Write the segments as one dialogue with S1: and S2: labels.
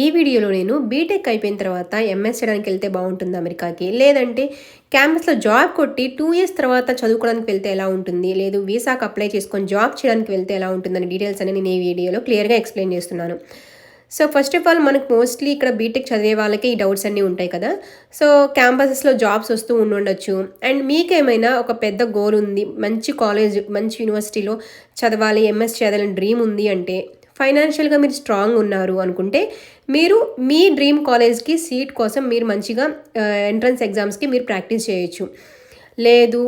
S1: ఈ వీడియోలో నేను బీటెక్ అయిపోయిన తర్వాత ఎంఎస్ చేయడానికి వెళ్తే బాగుంటుంది అమెరికాకి. లేదంటే క్యాంపస్లో జాబ్ కొట్టి టూ ఇయర్స్ తర్వాత చదువుకోవడానికి వెళ్తే ఎలా ఉంటుంది? లేదు వీసాకు అప్లై చేసుకొని జాబ్ చేయడానికి వెళ్తే ఎలా ఉంటుందని డీటెయిల్స్ అని నేను ఈ వీడియోలో క్లియర్గా ఎక్స్ప్లెయిన్ చేస్తున్నాను. సో ఫస్ట్ ఆఫ్ ఆల్ మనకు మోస్ట్లీ ఇక్కడ బీటెక్ చదివే వాళ్ళకి ఈ డౌట్స్ అన్నీ ఉంటాయి కదా. సో క్యాంపసెస్లో జాబ్స్ వస్తూ ఉండుండొచ్చు. అండ్ మీకేమైనా ఒక పెద్ద గోల్ ఉంది? మంచి కాలేజ్ మంచి యూనివర్సిటీలో చదవాలి ఎంఎస్ చేయాలని డ్రీమ్ ఉంది అంటే ఫైనాన్షియల్గా మీరు స్ట్రాంగ్ ఉన్నారు అనుకుంటే మీరు మీ డ్రీమ్ కాలేజ్కి సీట్ కోసం మీరు మంచిగా ఎంట్రన్స్ ఎగ్జామ్స్కి మీరు ప్రాక్టీస్ చేయొచ్చు. లేదు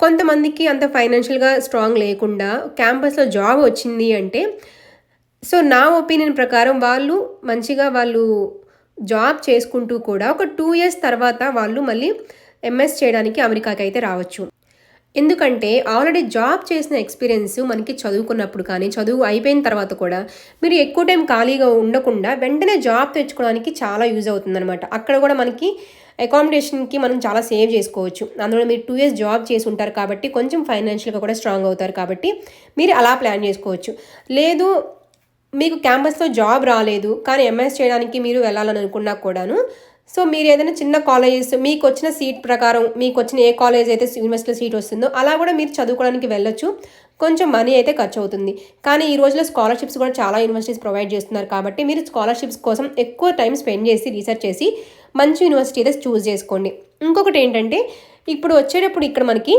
S1: కొంతమందికి అంత ఫైనాన్షియల్గా స్ట్రాంగ్ లేకుండా క్యాంపస్లో జాబ్ వచ్చింది అంటే సో నా ఒపీనియన్ ప్రకారం వాళ్ళు మంచిగా వాళ్ళు జాబ్ చేసుకుంటూ కూడా ఒక టూ ఇయర్స్ తర్వాత వాళ్ళు మళ్ళీ ఎంఎస్ చేయడానికి అమెరికాకి అయితే రావచ్చు. ఎందుకంటే ఆల్రెడీ జాబ్ చేసిన ఎక్స్పీరియన్స్ మనకి చదువుకున్నప్పుడు కానీ చదువు అయిపోయిన తర్వాత కూడా మీరు ఎక్కువ టైం ఖాళీగా ఉండకుండా వెంటనే జాబ్ తెచ్చుకోవడానికి చాలా యూజ్ అవుతుందన్నమాట. అక్కడ కూడా మనకి అకామిడేషన్కి మనం చాలా సేవ్ చేసుకోవచ్చు. అందులో మీరు టూ ఇయర్స్ జాబ్ చేసి ఉంటారు కాబట్టి కొంచెం ఫైనాన్షియల్గా కూడా స్ట్రాంగ్ అవుతారు కాబట్టి మీరు అలా ప్లాన్ చేసుకోవచ్చు. లేదు మీకు క్యాంపస్లో జాబ్ రాలేదు కానీ ఎంఎస్ చేయడానికి మీరు వెళ్ళాలని అనుకున్నా కూడాను సో మీరు ఏదైనా చిన్న కాలేజెస్ మీకు వచ్చిన సీట్ ప్రకారం మీకు వచ్చిన ఏ కాలేజ్ అయితే యూనివర్సిటీలో సీట్ వస్తుందో అలా కూడా మీరు చదువుకోవడానికి వెళ్ళొచ్చు. కొంచెం మనీ అయితే ఖర్చు అవుతుంది కానీ ఈ రోజులో స్కాలర్షిప్స్ కూడా చాలా యూనివర్సిటీస్ ప్రొవైడ్ చేస్తున్నారు కాబట్టి మీరు స్కాలర్షిప్స్ కోసం ఎక్కువ టైం స్పెండ్ చేసి రీసెర్చ్ చేసి మంచి యూనివర్సిటీ అయితే చూస్ చేసుకోండి. ఇంకొకటి ఏంటంటే ఇప్పుడు వచ్చేటప్పుడు ఇక్కడ మనకి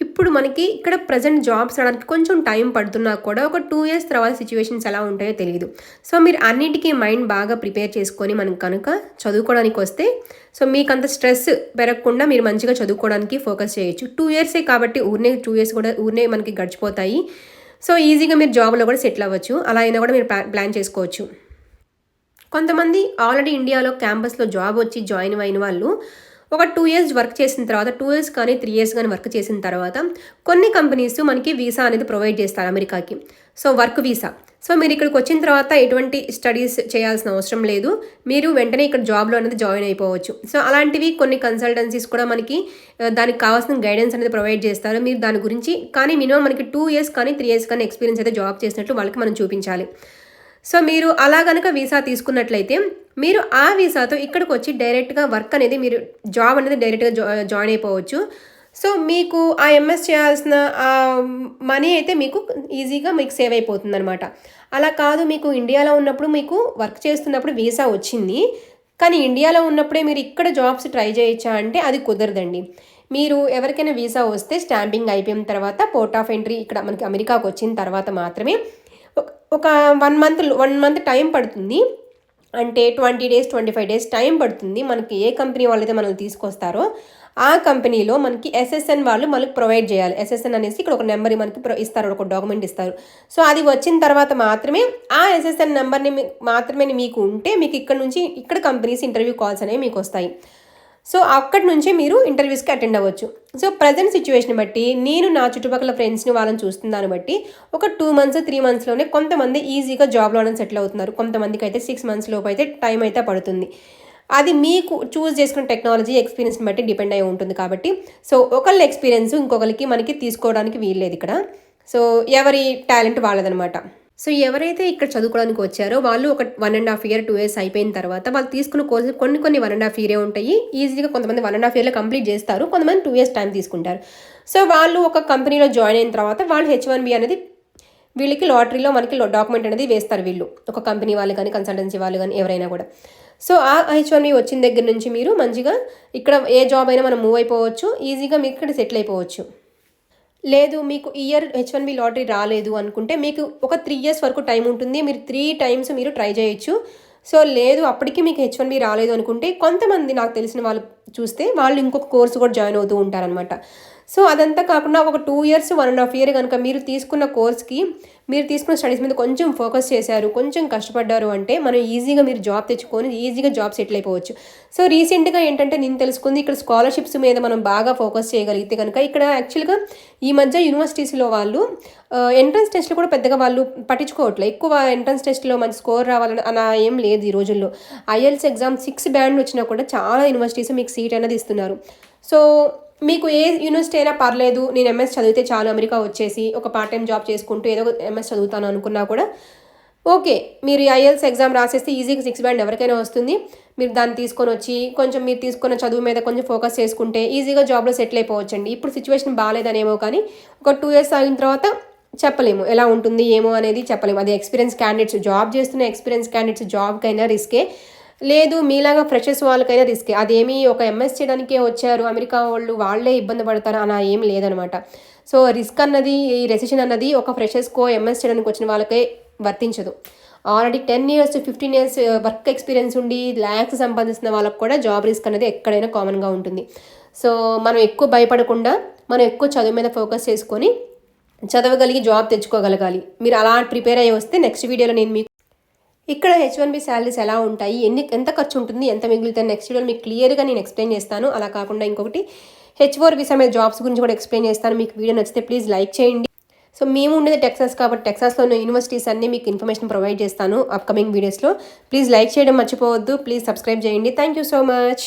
S1: ఇప్పుడు మనకి ఇక్కడ ప్రజెంట్ జాబ్స్ రావడానికి కొంచెం టైం పడుతున్నా కూడా ఒక టూ ఇయర్స్ తర్వాత సిచ్యువేషన్స్ ఎలా ఉంటాయో తెలియదు సో మీరు అన్నిటికీ మైండ్ బాగా ప్రిపేర్ చేసుకొని మనం కనుక చదువుకోవడానికి వస్తే సో మీకు అంత స్ట్రెస్ పెరగకుండా మీరు మంచిగా చదువుకోవడానికి ఫోకస్ చేయొచ్చు. టూ ఇయర్సే కాబట్టి ఊరినే టూ ఇయర్స్ కూడా ఊరినే మనకి గడిచిపోతాయి. సో ఈజీగా మీరు జాబ్లో కూడా సెటిల్ అవ్వచ్చు. అలా అయినా కూడా మీరు ప్లాన్ చేసుకోవచ్చు. కొంతమంది ఆల్రెడీ ఇండియాలో క్యాంపస్లో జాబ్ వచ్చి జాయిన్ అయిన వాళ్ళు ఒక టూ ఇయర్స్ వర్క్ చేసిన తర్వాత టూ ఇయర్స్ కానీ త్రీ ఇయర్స్ కానీ వర్క్ చేసిన తర్వాత కొన్ని కంపెనీస్ మనకి వీసా అనేది ప్రొవైడ్ చేస్తారు అమెరికాకి. సో వర్క్ వీసా సో మీరు ఇక్కడికి వచ్చిన తర్వాత ఎటువంటి స్టడీస్ చేయాల్సిన అవసరం లేదు. మీరు వెంటనే ఇక్కడ జాబ్లో అనేది జాయిన్ అయిపోవచ్చు. సో అలాంటివి కొన్ని కన్సల్టెన్సీస్ కూడా మనకి దానికి కావాల్సిన గైడెన్స్ అనేది ప్రొవైడ్ చేస్తారు. మీరు దాని గురించి కానీ మినిమం మనకి టూ ఇయర్స్ కానీ త్రీ ఇయర్స్ కానీ ఎక్స్పీరియన్స్ అయితే జాబ్ చేసినట్టు వాళ్ళకి మనం చూపించాలి. సో మీరు అలా కనుక వీసా తీసుకున్నట్లయితే మీరు ఆ వీసాతో ఇక్కడికి వచ్చి డైరెక్ట్గా వర్క్ అనేది మీరు జాబ్ అనేది డైరెక్ట్గా జాయిన్ అయిపోవచ్చు. సో మీకు ఆ ఎంఎస్ చేయాల్సిన ఆ మనీ అయితే మీకు ఈజీగా మీకు సేవ్ అయిపోతుంది అనమాట అలా కాదు మీకు ఇండియాలో ఉన్నప్పుడు మీకు వర్క్ చేస్తున్నప్పుడు వీసా వచ్చింది. కానీ ఇండియాలో ఉన్నప్పుడే మీరు ఇక్కడ జాబ్స్ ట్రై చేయొచ్చా అంటే అది కుదరదండి. మీరు ఎవరికైనా వీసా వస్తే స్టాంపింగ్ అయిపోయిన తర్వాత పోర్ట్ ఆఫ్ ఎంట్రీ ఇక్కడ మనకి అమెరికాకు వచ్చిన తర్వాత మాత్రమే ఒక one month one month time పడుతుంది. అంటే twenty days twenty five days time పడుతుంది. మనకి ఏ కంపెనీ వాళ్ళైతే మనల్ని తీసుకొస్తారో ఆ కంపెనీలో మనకి ఎస్ఎస్ఎన్ వాళ్ళు మనకి ప్రొవైడ్ చేయాలి. ఎస్ఎస్ఎన్ అనేసి ఇక్కడ ఒక నెంబర్ మనకి ఇస్తారు ఒక డాక్యుమెంట్ ఇస్తారు. సో అది వచ్చిన తర్వాత మాత్రమే ఆ ఎస్ఎస్ఎన్ నెంబర్ని మాత్రమే మీకు ఉంటే మీకు ఇక్కడ నుంచి ఇక్కడ కంపెనీస్ ఇంటర్వ్యూ కాల్స్ అనేవి మీకు వస్తాయి. సో అక్కడి నుంచే మీరు ఇంటర్వ్యూస్కి అటెండ్ అవ్వచ్చు. సో ప్రజెంట్ సిచ్యువేషన్ బట్టి నేను నా చుట్టుపక్కల ఫ్రెండ్స్ని వాళ్ళని చూస్తున్నాను బట్టి ఒక టూ మంత్స్ త్రీ మంత్స్లోనే కొంతమంది ఈజీగా జాబ్లోనే సెటిల్ అవుతున్నారు. కొంతమందికి అయితే సిక్స్ మంత్స్ లోపు అయితే టైం అయితే పడుతుంది. అది మీకు చూస్ చేసుకున్న టెక్నాలజీ ఎక్స్పీరియన్స్ని బట్టి డిపెండ్ అయి ఉంటుంది కాబట్టి. సో ఒకళ్ళ ఎక్స్పీరియన్స్ ఇంకొకరికి మనకి తీసుకోవడానికి వీల్లేదు ఇక్కడ. సో ఎవరి టాలెంట్ వాళ్ళదనమాట. సో ఎవరైతే ఇక్కడ చదువుకోవడానికి వచ్చారో వాళ్ళు ఒక one and half year two years అయిపోయిన తర్వాత వాళ్ళు తీసుకున్న కోర్సు కొన్ని కొన్ని వన్ అండ్ హాఫ్ ఇయరే ఉంటాయి. ఈజీగా కొంతమంది వన్ అండ్ హాఫ్ ఇయర్లో కంప్లీట్ చేస్తారు. కొంతమంది టూ ఇయర్స్ టైం తీసుకుంటారు. సో వాళ్ళు ఒక కంపెనీలో జాయిన్ అయిన తర్వాత వాళ్ళు హెచ్ వన్ బి అనేది వీళ్ళకి లాటరీలో మనకి డాక్యుమెంట్ అనేది వేస్తారు వీళ్ళు. ఒక కంపెనీ వాళ్ళు కానీ కన్సల్టెన్సీ వాళ్ళు కానీ ఎవరైనా కూడా. సో ఆ హెచ్ వన్ బి వచ్చిన దగ్గర నుంచి మీరు మంచిగా ఇక్కడ ఏ జాబ్ అయినా మనం మూవ్ అయిపోవచ్చు. ఈజీగా మీకు ఇక్కడ సెటిల్ అయిపోవచ్చు. లేదు మీకు year H one B lottery రాలేదు అనుకుంటే మీకు ఒక త్రీ ఇయర్స్ వరకు టైం ఉంటుంది. మీరు త్రీ టైమ్స్ మీరు ట్రై చేయొచ్చు. సో లేదు అప్పటికి మీకు హెచ్ వన్ బి రాలేదు అనుకుంటే కొంతమంది నాకు తెలిసిన వాళ్ళు చూస్తే వాళ్ళు ఇంకొక కోర్సు కూడా జాయిన్ అవుతూ ఉంటారనమాట సో అదంతా కాకుండా ఒక two years one and half year కనుక మీరు తీసుకున్న కోర్స్కి మీరు తీసుకున్న స్టడీస్ మీద కొంచెం ఫోకస్ చేశారు కొంచెం కష్టపడ్డారు అంటే మనం ఈజీగా మీరు జాబ్ తెచ్చుకొని ఈజీగా జాబ్ సెటిల్ అయిపోవచ్చు. సో రీసెంట్గా ఏంటంటే నేను తెలుసుకుంది ఇక్కడ స్కాలర్షిప్స్ మీద మనం బాగా ఫోకస్ చేయగలిగితే కనుక ఇక్కడ యాక్చువల్గా ఈ మధ్య యూనివర్సిటీస్లో వాళ్ళు ఎంట్రన్స్ టెస్ట్లు కూడా పెద్దగా వాళ్ళు పట్టించుకోవట్లేదు ఎక్కువ ఎంట్రన్స్ టెస్ట్లో మంచి స్కోర్ రావాలని అలా ఏం లేదు ఈ రోజుల్లో. ఐఎల్స్ ఎగ్జామ్ సిక్స్ బ్యాండ్ వచ్చినా కూడా చాలా యూనివర్సిటీస్ మీకు సీట్ అనేది ఇస్తున్నారు. సో మీకు ఏ యూనివర్సిటీ అయినా పర్లేదు నేను ఎంఎస్ చదివితే చాలు అమెరికా వచ్చేసి ఒక పార్ట్ టైం జాబ్ చేసుకుంటూ ఏదో ఎంఎస్ చదువుతాను అనుకున్నా కూడా ఓకే. మీరు ఐఎల్స్ ఎగ్జామ్ రాసేస్తే ఈజీగా సిక్స్ బ్యాండ్ ఎవరికైనా వస్తుంది. మీరు దాన్ని తీసుకొని వచ్చి కొంచెం మీరు తీసుకున్న చదువు మీద కొంచెం ఫోకస్ చేసుకుంటే ఈజీగా జాబ్లో సెటిల్ అయిపోవచ్చండి. ఇప్పుడు సిచ్యువేషన్ బాగాలేదనేమో కానీ ఒక టూ ఇయర్స్ ఆగిన తర్వాత చెప్పలేము. ఎలా ఉంటుంది ఏమో అనేది చెప్పలేము. అది ఎక్స్పీరియన్స్ క్యాండిడేట్స్ జాబ్ చేస్తున్న ఎక్స్పీరియన్స్ క్యాండిడేట్స్ జాబ్కైనా రిస్కే లేదు మీలాగా ఫ్రెషర్స్ వాళ్ళకైనా రిస్క్. అదేమి ఒక ఎంఎస్ చేయడానికే వచ్చారు అమెరికా వాళ్ళు వాళ్ళే ఇబ్బంది పడతారు అలా ఏం లేదనమాట. సో రిస్క్ అన్నది ఈ రెసిషన్ అన్నది ఒక ఫ్రెషర్స్కో ఎంఎస్ చేయడానికి వచ్చిన వాళ్ళకే వర్తించదు. Already ten years fifteen years uh, work experience ఉండి ల్యాక్స్ సంపాదిస్తున్న వాళ్ళకు కూడా జాబ్ రిస్క్ అనేది ఎక్కడైనా కామన్గా ఉంటుంది. సో మనం ఎక్కువ భయపడకుండా మనం ఎక్కువ చదువు మీద ఫోకస్ చేసుకొని చదవగలిగి జాబ్ తెచ్చుకోగలగాలి. మీరు అలా ప్రిపేర్ అయ్యి వస్తే నెక్స్ట్ వీడియోలో నేను మీకు ఇక్కడ హెచ్ వన్ బి శాలరీస్ ఎలా ఉంటాయి? ఎన్ని ఎంత ఖర్చు ఉంటుంది? ఎంత మిగులుతుంది నెక్స్ట్ వీడియోలో మీకు క్లియర్గా నేను ఎక్స్ప్లెయిన్ చేస్తాను. అలా కాకుండా ఇంకొకటి హెచ్ ఫోర్ వీసా మీద జాబ్స్ గురించి కూడా ఎక్స్ప్లెయిన్ చేస్తాను. మీకు వీడియో నచ్చితే ప్లీజ్ లైక్ చేయండి. సో మేము ఉండేది టెక్సాస్ కాబట్టి టెక్సాస్లో ఉన్న యూనివర్సిటీస్ అన్ని మీకు ఇన్ఫర్మేషన్ ప్రొవైడ్ చేస్తాను అప్కమింగ్ వీడియోస్లో ప్లీజ్ లైక్ చేయడం మర్చిపోవద్దు. ప్లీజ్ సబ్స్క్రైబ్ చేయండి. Thank you so much